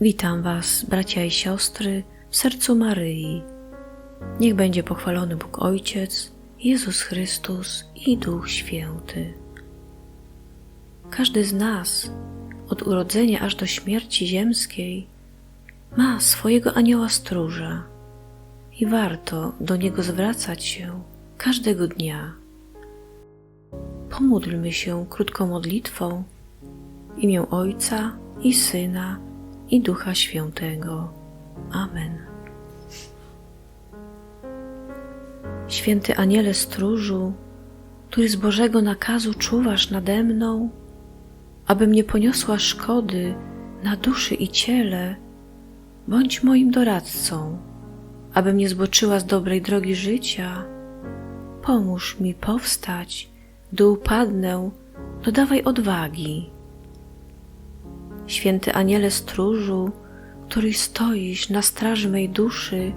Witam Was, bracia i siostry, w sercu Maryi. Niech będzie pochwalony Bóg Ojciec, Jezus Chrystus i Duch Święty. Każdy z nas, od urodzenia aż do śmierci ziemskiej, ma swojego anioła stróża i warto do niego zwracać się każdego dnia. Pomódlmy się krótką modlitwą w imię Ojca i Syna i Ducha Świętego. Amen. Święty Aniele Stróżu, który z Bożego nakazu czuwasz nade mną, abym nie poniosła szkody na duszy i ciele, bądź moim doradcą, abym nie zboczyła z dobrej drogi życia. Pomóż mi powstać, gdy upadnę, dodawaj odwagi. Święty Aniele Stróżu, który stoisz na straży mej duszy,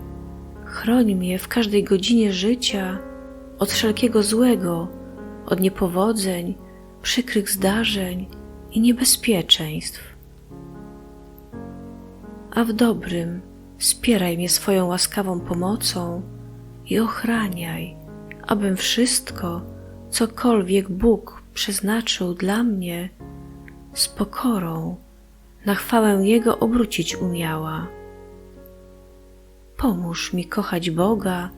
chroń mnie w każdej godzinie życia od wszelkiego złego, od niepowodzeń, przykrych zdarzeń i niebezpieczeństw. A w dobrym wspieraj mnie swoją łaskawą pomocą i ochraniaj, abym wszystko, cokolwiek Bóg przeznaczył dla mnie, z pokorą na chwałę Jego obrócić umiała. Pomóż mi kochać Boga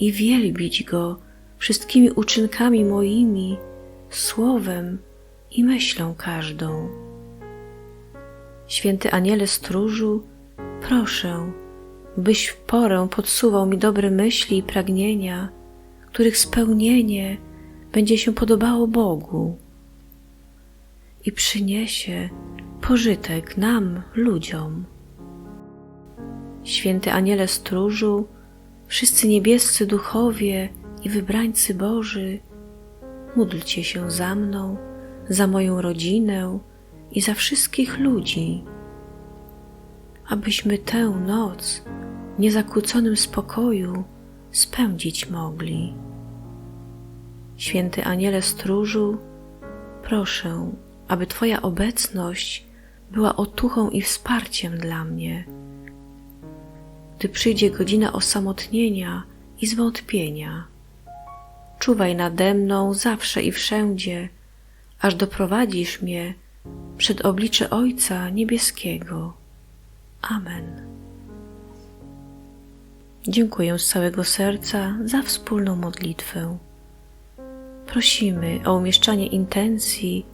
i wielbić Go wszystkimi uczynkami moimi, słowem i myślą każdą. Święty Aniele Stróżu, proszę, byś w porę podsuwał mi dobre myśli i pragnienia, których spełnienie będzie się podobało Bogu i przyniesie pożytek nam, ludziom. Święty Aniele Stróżu, wszyscy niebiescy duchowie i wybrańcy Boży, módlcie się za mną, za moją rodzinę i za wszystkich ludzi, abyśmy tę noc w niezakłóconym spokoju spędzić mogli. Święty Aniele Stróżu, proszę, aby Twoja obecność była otuchą i wsparciem dla mnie. Gdy przyjdzie godzina osamotnienia i zwątpienia, czuwaj nade mną zawsze i wszędzie, aż doprowadzisz mnie przed oblicze Ojca Niebieskiego. Amen. Dziękuję z całego serca za wspólną modlitwę. Prosimy o umieszczanie intencji